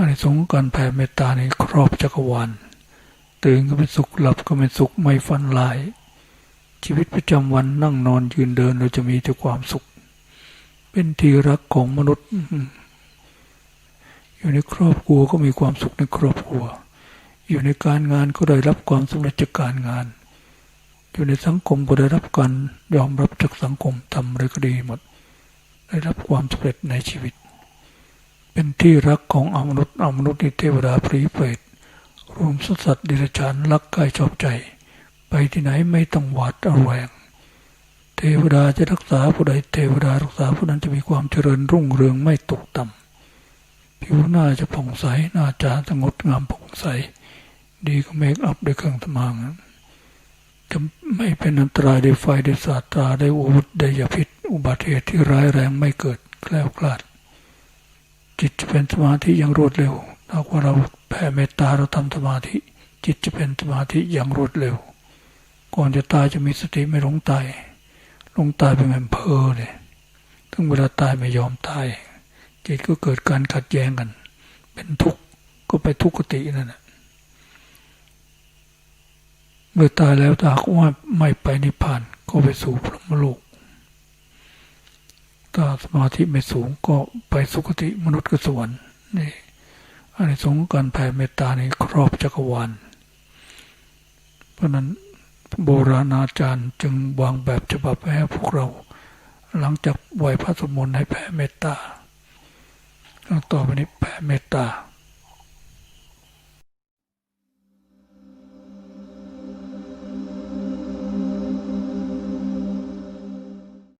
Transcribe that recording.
อันนี้สงการแผ่เมตตาในครอบจักรวาลตื่นก็เป็นสุขหลับก็เป็นสุขไม่ฝันลาย ชีวิตประจำวันนั่งนอนยืนเดินเราจะมีแต่ความสุข เป็นที่รักของมนุษย์ อยู่ในครอบครัวก็มีความสุขในครอบครัว อยู่ในการงานก็ได้รับความสำเร็จจากการงาน อยู่ในสังคมก็ได้รับการยอมรับจากสังคมทำอะไรก็ดีหมด ได้รับความสำเร็จในชีวิต เป็นที่รักของอมนุษย์อมนุษย์ในเทวดาพรีเปรตรวมสัตว์สัตว์ดิรัจฉานรักกายชอบใจ ไปที่ไหนไม่ต้องหวาดระแวง เทวดาจะรักษาผู้ใดเทวดารักษาผู้นั้นจะมีความเจริญรุ่งเรืองไม่ตกต่ำผิวหน้าจะผ่องใสหน้าจาจะงดงามผ่องใส ดีก็เมคอัพด้วยเครื่องสมางจะไม่เป็นอันตรายได้ไฟได้สาตราได้อาวุธได้ยาพิษ อุบัติเหตุที่ร้ายแรงไม่เกิดแคล้วคลาด จิตจะเป็นสมาธิอย่างรวดเร็วถ้าว่าเราแผ่เมตตาเราทำสมาธิ จิตจะเป็นสมาธิอย่างรวดเร็ว ก่อนจะตายจะมีสติไม่หลงตายหลงตายเป็นแบบเพอเลยถึงเวลาตายไม่ยอมตาย จิตก็เกิดการขัดแย้งกัน เป็นทุกข์ก็ไปทุกขตินั่นแหละเมื่อตายแล้วถ้าหากว่าไม่ไปนิพพานก็ไปสู่พรหมโลก ถ้าสมาธิไม่สูงก็ไปสุคติมนุษย์กสวรรค์นี่อันนี้สงการแผ่เมตตาในครอบจักรวาลเพราะนั้นโบราณอาจารย์จึงวางแบบฉบับให้พวกเรา หลังจากไหวพระสมนต์ให้แผ่เมตตาต่อไปนี้แผ่เมตตา